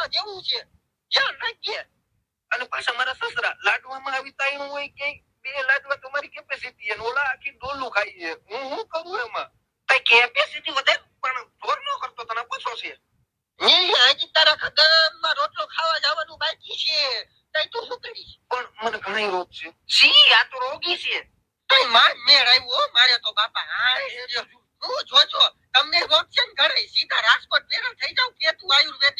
પૈસા જેવું છે. જ્યાં નાખીએ અને પાછા મારા સસરા લાડવામાં આવી તાઈનું હોય કે બે લાડવા તમારી કેપેસિટી અને ઓલા આખી ડોલું ખાઈ છે. હું શું કરું એમાં? કઈ કેપેસિટી વધે પણ જોર ન કરતો તને પૂછો છે. હજી તારા ખગનમાં રોટલો ખાવા જવાનું બાકી છે. તઈ તું શું કરીશ? પણ મને ઘણા રોગ છે. સી આ તો રોગી છે. તઈ માં મેળ આવ્યો હો, મારે તો બાપા. હા. હું જોજો તમને રોગ છે ને ઘરે સીધા રાજકોટ ભેગા થઈ જાવ કે તું આયુર્વેદિક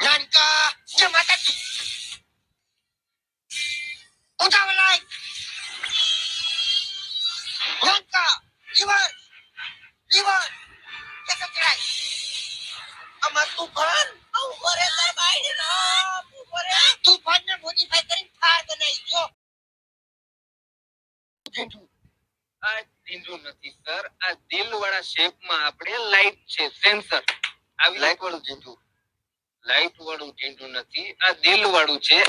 જય માતાજી ઉઠાવ લાય નાનકા લીવર લીવર કે કચરાય આમાં તુફાન આવું કરે તાર બાઈ રામ કરે તુફાન ને મોડીફાઈ કરીને થાર બનાવી જો આ ઢીંડું નથી સર આ દિલ વાળા શેપમાં આપણે લાઈટ છે સેન્સર આવી લાઈટ વાળું ઢીંડું લાઈટ વાળું ઢીંડું નથી. આ દિલ વાળું છે.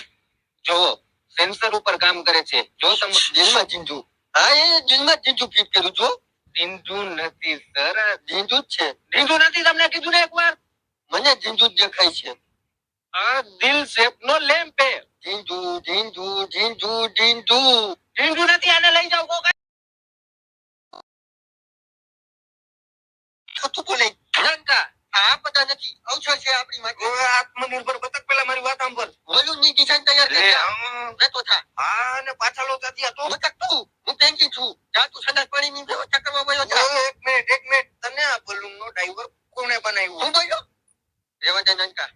જો સેન્સર ઉપર કામ કરે છે, જો તમે દિલમાં ઢીંડું હા, એ દિલમાં ઢીંડું ફીટ કર્યું છો ઢીંડું નથી, સર. ઢીંડું જ છે. ઢીંડું નથી, તમને કીધું ને એકવાર. મને ઢીંડું જ દેખાય છે. આ દિલ શેપ નો લેમ્પ છે. ઢીંડું ઢીંડું ઢીંડું ઢીંડું ઢીંડું નથી. નથી અવસર છે આપણી માટે. આત્મનિર્ભર બતક પેલા મારી વાત સાંભળ. વલુ ની ડિઝાઇન તૈયાર કરી લેતો થા. આ ને પાછા લોચા થયા તો. બતક તું. હું ટેન્કી છું. જા તું સદા પાણી ની વ્યવસ્થા કરવા ગયો જા. એક મિનિટ એક મિનિટ. તને આ બલૂન નો ડ્રાઈવર કોને બનાવ્યો? હું બોલ્યો? રેવંત નંકા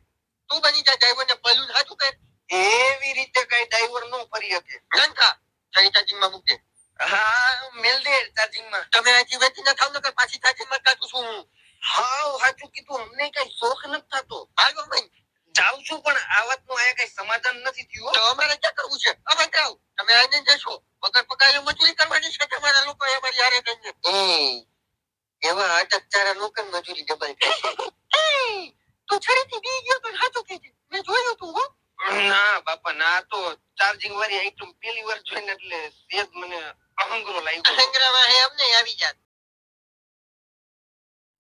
તું બની જા ડ્રાઈવર ને બલૂન હાચું કે એવી રીતે કઈ ડ્રાઈવર નો ફરી શકે. નંકા ચાર્જિંગમાં મૂક હા મેલ દે ચાર્જિંગમાં તમે અહીંથી વેચી ના થાવ નકર પાછી ચાર્જિંગમાં કાઢું છું હું હા સાચું કીધું અમને કઈ શોખ નથી થતો હાલો ભાઈ જાઉં છું પણ આ વાતનું અહીંયા કઈ સમાધાન નથી થયું તો અમારે ક્યાં કરવું છે? અમે જાઓ તમે આને જશો. વગર પગારે મજૂરી કરવાની છે તમારા લોકો અમારી હારે થઈને એવા આઠ અચારા લોકો મજૂરી ડબલ તું છરીથી બી ગયો તો સાચું કહેજે મેં જોયું તું હો. ના બાપા ના તો ચાર્જિંગ વાળી આઈટમ પેલી વાર જોઈને એટલે સેજ મને અહંગરો લાગ્યો. અહંગરામાં હે અમને આવી જાત.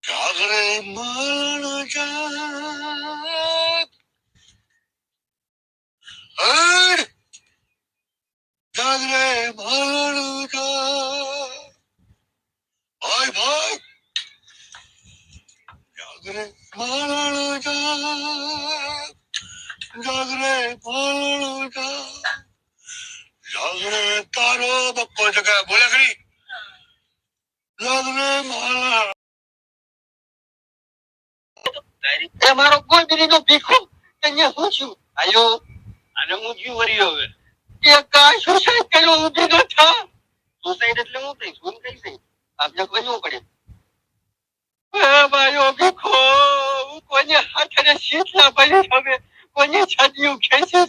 જાગરે મરણ જાગ હર જાગરે મરણ જાગ ભાઈ ભાઈ જાગરે મરણ જાગ જાગરે મરણ જાગ જાગરે તારો બપ્પો જગા બોલે ખરી જાગરે મરણ એ મારો ગોંદરીનો ભીખો તને શું છું આયો અને હું જીવ વર્યો હવે એ કાંઈ સુસાઈડ કર્યો ઊભી ન થા સુસાઈડ એટલે હું થઈ શું કઈ થઈ આપને બનવું પડે એ મારો ભીખો હું કોઈને હાથે શીતલા બની હવે કોઈને છાતીયું ખેંચે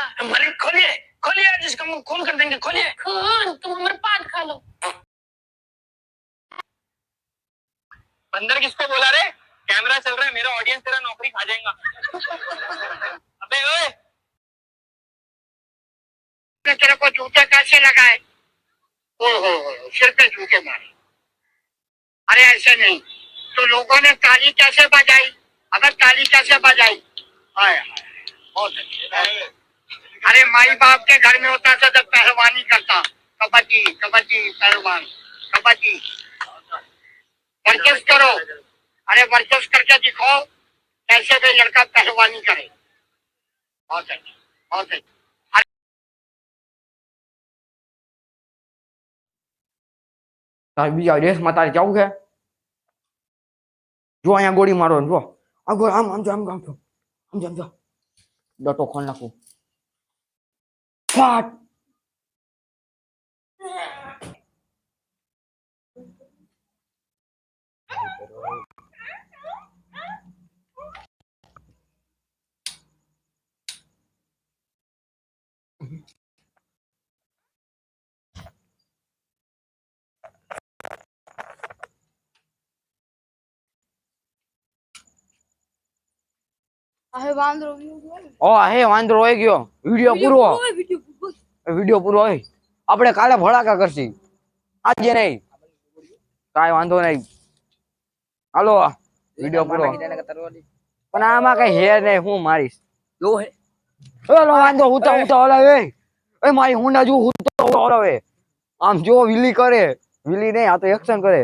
गया खोलिए खोलिए आज इसका मुँह खोल कर देंगे खोलिए। खून तुम हमारे पाद खा लो। बंदर किसको बोला रे? कैमरा चल रहा है मेरा ऑडियंस तेरा नौकरी खा जाएगा। अबे ओए। ने तेरे को जूते कैसे लगाए? ओ हो हो सिर पे जूते मारे। अरे ऐसे नहीं तो लोगों ने ताली कैसे बजाई? अगर ताली कैसे बजाई? हाय हाय बहुत अच्छे। अरे माई बाप के घर में होता था तो पहलवानी करता कबड्डी कबड्डी पहलवान कबड्डी वर्जिश करो अरे वर्जिश करके दिखाओ कैसे भी लड़का पहलवानी करे बहुत अच्छे बहुत अच्छे તારે બીજા દેશમાં તારે જવું છે જો અહીંયા ગોળી મારો ને જો આ ગો આમ આમ જો આમ આમ જો આમ જો આમ જો ડટો ખોલ નાખું ફાટ હવે વાંદરો view જોયો ને? ઓ હે વાંદરો હોય ગયો વિડિયો પૂરો ઓય, video પૂરો. વિડિયો પૂરો હોય આપણે કાલે ભડાકા કરશી. આજે નહીં. કાંઈ વાંધો નહીં. હાલો વીડિયો પૂરો. પણ આમાં કઈ હે નહીં હું મારીશ. ઓલો વાંધો ઉતા ઉતા ઓલા એ. એ મારી હુંડા જો ઉતા ઓલા એ આમ જો વિલી કરે. વિલી નહીં આ તો એક્શન કરે.